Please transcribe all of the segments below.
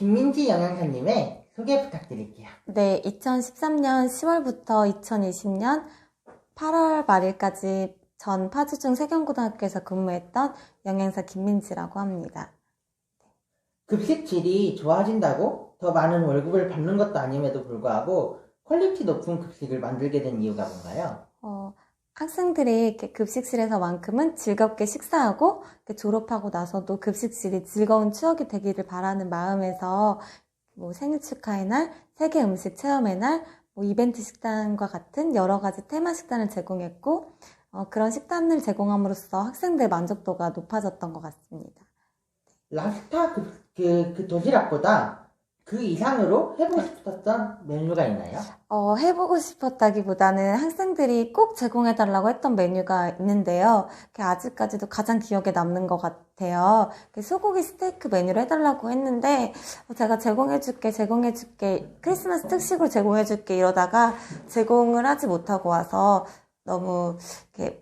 김민지 영양사님의 소개 부탁드릴게요. 네, 2013년 10월부터 2020년 8월 말일까지 전 파주중 세경고등학교에서 근무했던 영양사 김민지라고 합니다. 급식 질이 좋아진다고 더 많은 월급을 받는 것도 아님에도 불구하고 퀄리티 높은 급식을 만들게 된 이유가 뭔가요? 어, 학생들이 급식실에서만큼은 즐겁게 식사하고 졸업하고 나서도 급식실이 즐거운 추억이 되기를 바라는 마음에서 뭐 생일 축하의 날, 세계 음식 체험의 날, 뭐 이벤트 식단과 같은 여러 가지 테마 식단을 제공했고 어, 그런 식단을 제공함으로써 학생들 만족도가 높아졌던 것 같습니다. 랍스타 그, 그, 그 도시락보다 그 이상으로 해보고 싶었던 메뉴가 있나요? 어, 해보고 싶었다기보다는 학생들이 꼭 제공해달라고 했던 메뉴가 있는데요. 그게 아직까지도 가장 기억에 남는 것 같아요. 그 소고기 스테이크 메뉴를 해달라고 했는데, 어, 제가 제공해줄게, 제공해줄게, 크리스마스 특식으로 제공해줄게 이러다가 제공을 하지 못하고 와서 너무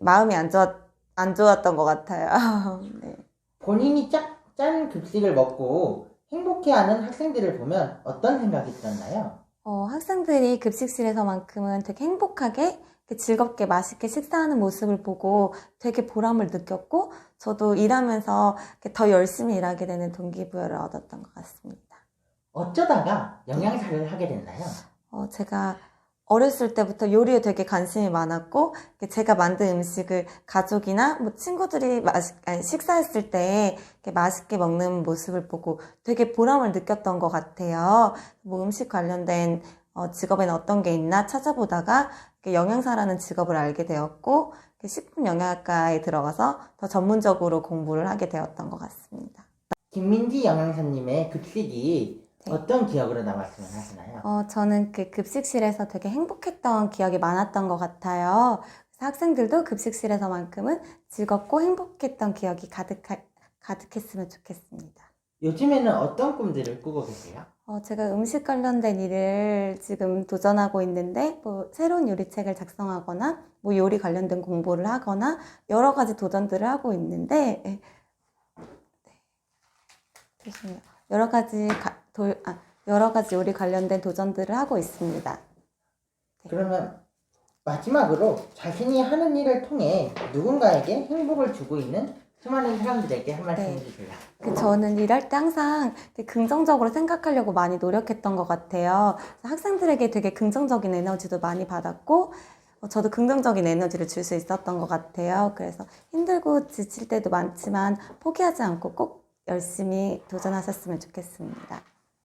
마음이 안 좋았, 안 좋았던 것 같아요. 네. 본인이 짝, 짠 급식을 먹고 행복해하는 학생들을 보면 어떤 생각이 들었나요? 어, 학생들이 급식실에서만큼은 되게 행복하게 즐겁게 맛있게 식사하는 모습을 보고 되게 보람을 느꼈고 저도 일하면서 더 열심히 일하게 되는 동기부여를 얻었던 것 같습니다. 어쩌다가 영양사를 하게 됐나요? 어, 제가 어렸을 때부터 요리에 되게 관심이 많았고 제가 만든 음식을 가족이나 뭐 친구들이 맛있, 아니, 식사했을 때 맛있게 먹는 모습을 보고 되게 보람을 느꼈던 것 같아요. 뭐 음식 관련된 어, 직업에는 어떤 게 있나 찾아보다가 영양사라는 직업을 알게 되었고 식품영양학과에 들어가서 더 전문적으로 공부를 하게 되었던 것 같습니다. 김민지 영양사님의 급식이 네. 어떤 기억으로 남았으면 하시나요? 어, 저는 그 급식실에서 되게 행복했던 기억이 많았던 것 같아요. 그래서 학생들도 급식실에서만큼은 즐겁고 행복했던 기억이 가득하, 가득했으면 좋겠습니다. 요즘에는 어떤 꿈들을 꾸고 계세요? 어, 제가 음식 관련된 일을 지금 도전하고 있는데, 뭐, 새로운 요리책을 작성하거나, 뭐, 요리 관련된 공부를 하거나, 여러 가지 도전들을 하고 있는데, 예. 네. 여러 가지, 가- 도, 아, 여러 가지 요리 관련된 도전들을 하고 있습니다. 그러면 마지막으로 자신이 하는 일을 통해 누군가에게 행복을 주고 있는 수많은 사람들에게 한 말씀 네. 해주세요. 그 저는 일할 때 항상 긍정적으로 생각하려고 많이 노력했던 것 같아요. 학생들에게 되게 긍정적인 에너지도 많이 받았고, 어, 저도 긍정적인 에너지를 줄 수 있었던 것 같아요. 그래서 힘들고 지칠 때도 많지만 포기하지 않고 꼭 열심히 도전하셨으면 좋겠습니다.